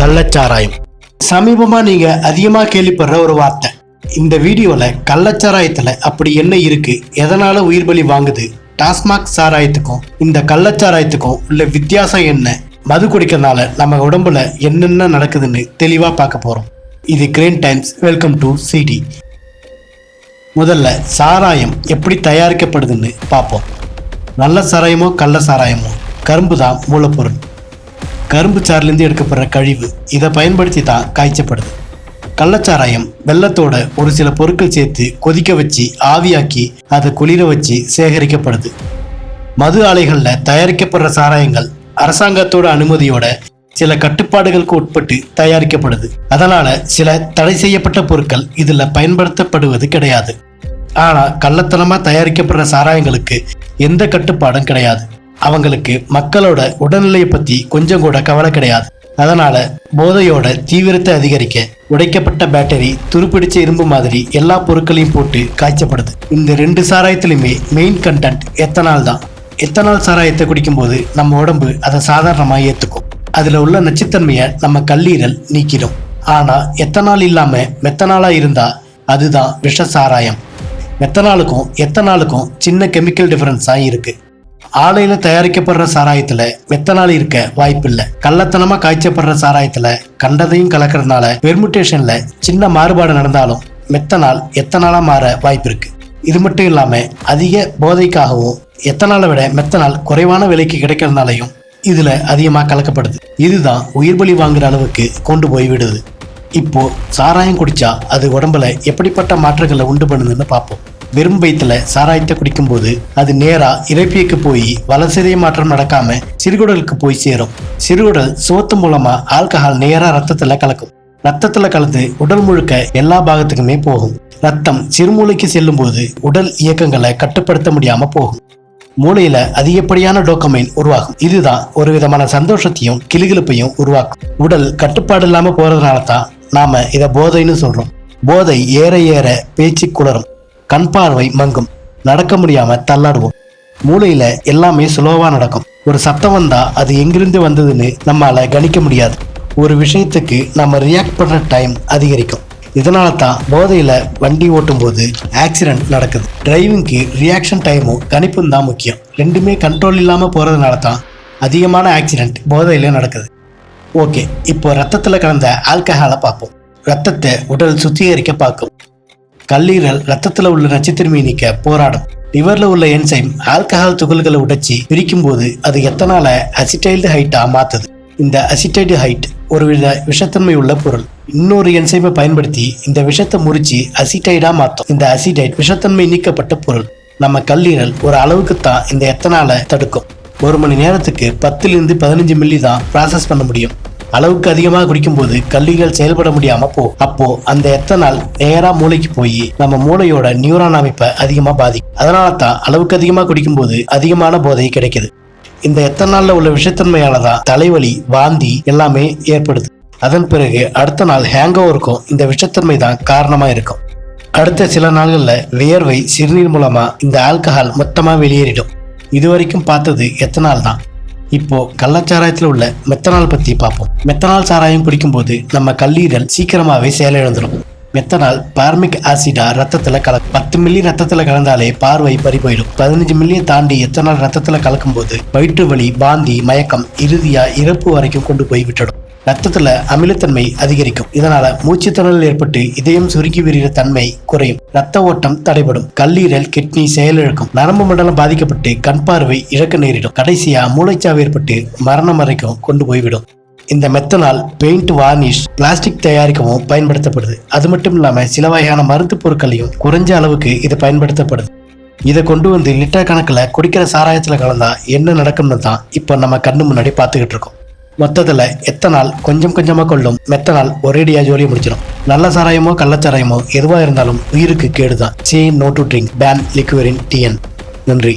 கள்ளச்சாராயம். சமீபமாக நீங்கள் அதிகமாக கேள்விப்படுற ஒரு வார்த்தை. இந்த வீடியோவில் கள்ளச்சாராயத்தில் அப்படி என்ன இருக்கு? எதனால உயிர் பலி வாங்குது? டாஸ்மாக் சாராயத்துக்கும் இந்த கள்ளச்சாராயத்துக்கும் உள்ள வித்தியாசம் என்ன? மது குடிக்கிறதுனால நம்ம உடம்புல என்னென்ன நடக்குதுன்னு தெளிவாக பார்க்க போகிறோம் இது Crane Times. Welcome to city. முதல்ல சாராயம் எப்படி தயாரிக்கப்படுதுன்னு பார்ப்போம். நல்ல சாராயமோ கள்ள சாராயமோ? கரும்பு தான் மூலப்பொருள். கரும்பு சாறிலேருந்து எடுக்கப்படுற கழிவு இதை பயன்படுத்தி தான் காய்ச்சப்படுது. கள்ளச்சாராயம் வெள்ளத்தோட ஒரு சில பொருட்கள் சேர்த்து கொதிக்க வச்சு ஆவியாக்கி அதை குளிர வச்சு சேகரிக்கப்படுது. மது ஆலைகளில் தயாரிக்கப்படுற சாராயங்கள் அரசாங்கத்தோட அனுமதியோட சில கட்டுப்பாடுகளுக்கு உட்பட்டு தயாரிக்கப்படுது. அதனால சில தடை செய்யப்பட்ட பொருட்கள் இதில் பயன்படுத்தப்படுவது கிடையாது. ஆனால் கள்ளத்தனமாக தயாரிக்கப்படுற சாராயங்களுக்கு எந்த கட்டுப்பாடும் கிடையாது. அவங்களுக்கு மக்களோட உடல்நிலையை பற்றி கொஞ்சம் கூட கவலை கிடையாது. அதனால போதையோட தீவிரத்தை அதிகரிக்க உடைக்கப்பட்ட பேட்டரி துருப்பிடிச்ச இரும்பு மாதிரி எல்லா பொருட்களையும் போட்டு காய்ச்சப்படுது. இந்த ரெண்டு சாராயத்திலுமே மெயின் கண்டென்ட் எத்தனால் தான். எத்தனால் சாராயத்தை குடிக்கும்போது நம்ம உடம்பு அதை சாதாரணமாக ஏற்றுக்கும் அதில் உள்ள நச்சுத்தன்மையை நம்ம கல்லீரல் நீக்கிடும். ஆனால் எத்தனால் இல்லாமல் மெத்தனாலாக இருந்தால் அதுதான் விஷ சாராயம் மெத்தனாலுக்கும் எத்தனாலுக்கும் சின்ன கெமிக்கல் டிஃப்ரென்ஸாக இருக்குது ஆலையில் தயாரிக்கப்படுற சாராயத்தில் மெத்தனால் இருக்க வாய்ப்பில்லை. கள்ளத்தனமாக காய்ச்சப்படுற சாராயத்தில் கண்டதையும் கலக்கிறதுனால பெர்முட்டேஷனில் சின்ன மாறுபாடு நடந்தாலும் மெத்தனால் எத்தனாலாக மாற வாய்ப்பு இருக்குது இது மட்டும் இல்லாமல் அதிக போதைக்காகவும் எத்தனாலை விட மெத்தனால் குறைவான விலைக்கு கிடைக்கிறதுனாலையும் இதில் அதிகமாக கலக்கப்படுது. இதுதான் உயிர் பலி வாங்குற அளவுக்கு கொண்டு போய் விடுது. இப்போ சாராயம் குடிச்சா அது உடம்புல எப்படிப்பட்ட மாற்றங்களை உண்டு பண்ணுதுன்னு பார்ப்போம். வெறும் வயிற்றுல சாராயத்தை குடிக்கும்போது அது நேரா இறைப்பியக்கு போய் வளசிதை மாற்றம் நடக்காம சிறுகுடலுக்கு போய் சேரும். சிறுகுடல் சுவத்து மூலமா ஆல்கஹால் நேரா ரத்தத்துல கலக்கும். ரத்தத்துல கலந்து உடல் முழுக்க எல்லா பாகத்துக்குமே போகும். ரத்தம் சிறுமூளைக்கு செல்லும் போது உடல் இயக்கங்களை கட்டுப்படுத்த முடியாம போகும். மூளையில அதிகப்படியான டோக்கமைன் உருவாகும். இதுதான் ஒரு விதமான சந்தோஷத்தையும் கிளுகிழுப்பையும் உருவாக்கும். உடல் கட்டுப்பாடு இல்லாம போறதுனால தான் நாம இதை போதைன்னு சொல்றோம். போதை ஏற ஏற பேச்சு குளரும். கண் பார்வை மங்கும். நடக்க முடியாம தள்ளாடுவோம். மூளையில எல்லாமே சுலோவா நடக்கும். ஒரு சத்தம் வந்தா அது எங்கிருந்து வந்ததுன்னு நம்மளால் கணிக்க முடியாது. ஒரு விஷயத்துக்கு நம்ம ரியாக்ட் பண்ற டைம் அதிகரிக்கும். இதனால தான் போதையில் வண்டி ஓட்டும் போது ஆக்சிடென்ட் நடக்குது டிரைவிங்க்கு ரியாக்ஷன் டைமும் கணிப்பும் தான் முக்கியம். ரெண்டுமே கண்ட்ரோல் இல்லாமல் போகிறதுனால தான் அதிகமான ஆக்சிடென்ட் போதையில் நடக்குது. ஓகே இப்போ ரத்தத்தில் கலந்த ஆல்கஹாலை பார்ப்போம். ரத்தத்தை உடல் சுத்திகரிக்க பார்க்கும். கல்லீரல் ரத்தத்தில் உள்ள நச்சுத்திருமையை நீக்க போராடும். லிவரில் உள்ள என்சைம் ஆல்கஹால் துகள்களை உடைச்சி பிரிக்கும் போது அது எத்தனால அசிட்டைல்டு ஹைட்டா மாத்துது? இந்த அசிட்டைடு ஹைட் ஒரு வித விஷத்தன்மை உள்ள பொருள். இன்னொரு என்சைமை பயன்படுத்தி இந்த விஷத்தை முறிச்சு அசிட்டைடா மாற்றும் இந்த அசிடைட் விஷத்தன்மை நீக்கப்பட்ட பொருள். நம்ம கல்லீரல் ஒரு அளவுக்கு தான் இந்த எத்தனால தடுக்கும். ஒரு மணி நேரத்துக்கு பத்துலேருந்து பதினஞ்சு மில்லி தான் ப்ராசஸ் பண்ண முடியும். அளவுக்கு அதிகமாக குடிக்கும்போது கல்லீரல் செயல்பட முடியாம போ. அப்போ அந்த எத்தனால் நேராக மூளைக்கு போய் நம்ம மூளையோட நியூரான் அமைப்பை அதிகமா பாதிக்கும் அதனால தான் அளவுக்கு அதிகமாக குடிக்கும்போது அதிகமான போதை கிடைக்குது. இந்த எத்தனால்ல உள்ள விஷத்தன்மையால தான் தலைவலி வாந்தி எல்லாமே ஏற்படுது. அதன் பிறகு அடுத்த நாள் ஹேங் ஓவருக்கும் இந்த விஷத்தன்மை தான் காரணமா இருக்கும். அடுத்த சில நாள்கள்ல வியர்வை சிறுநீர் மூலமா இந்த ஆல்கஹால் மொத்தமா வெளியேறிடும். இதுவரைக்கும் பார்த்தது எத்தனால் தான் இப்போ கள்ளச்சாராயத்தில் உள்ள மெத்தனால் பற்றி பார்ப்போம். மெத்தனால் சாராயம் குடிக்கும்போது நம்ம கல்லீரல் சீக்கிரமாகவே செயலிழந்துடும் மெத்தனால் பார்மிக் ஆசிடா ரத்தத்தில் கல பத்து மில்லி ரத்தத்தில் கலந்தாலே பார்வை பறி போயிடும் பதினஞ்சு மில்லியை தாண்டி எத்தனால் ரத்தத்தில் கலக்கும்போது வயிற்று வலி பாந்தி மயக்கம் இறுதியா இறப்பு வரைக்கும் கொண்டு போய் விட்டுடும். ரத்தத்துல அமிலத்தன்மை அதிகரிக்கும். இதனால மூச்சுத்திணறல் ஏற்பட்டு இதயம் சுருக்கி விரிகிற தன்மை குறையும். ரத்த ஓட்டம் தடைபடும். கல்லீரல் கிட்னி செயலிழக்கும். நரம்பு மண்டலம் பாதிக்கப்பட்டு கண் பார்வை இழக்க நேரிடும். கடைசியா மூளைச்சாவு ஏற்பட்டு மரணம் வரைக்கும் கொண்டு போய்விடும். இந்த மெத்தனால் பெயிண்ட் வார்னிஷ் பிளாஸ்டிக் தயாரிக்கவும் பயன்படுத்தப்படுது. அது மட்டும் இல்லாம சில வகையான மருந்து பொருட்களையும் குறைஞ்ச அளவுக்கு இது பயன்படுத்தப்படுது. இதை கொண்டு வந்து லிட்டர் கணக்கில் குடிக்கிற சாராயத்தில் கலந்தா என்ன நடக்கும்னு தான் இப்போ நம்ம கண்ணு முன்னாடி பார்த்துக்கிட்டு இருக்கோம். மொத்தத்தில் எத்தனால் கொஞ்சம் கொஞ்சமாக கொள்ளும். மெத்தனால் ஒரேடியாக ஜோலி முடிச்சிடும் நல்ல சாராயமோ கள்ளச்சாராயமோ எதுவாக இருந்தாலும் உயிருக்கு கேடுதான். Say no to drink ban liquor in TN நன்றி.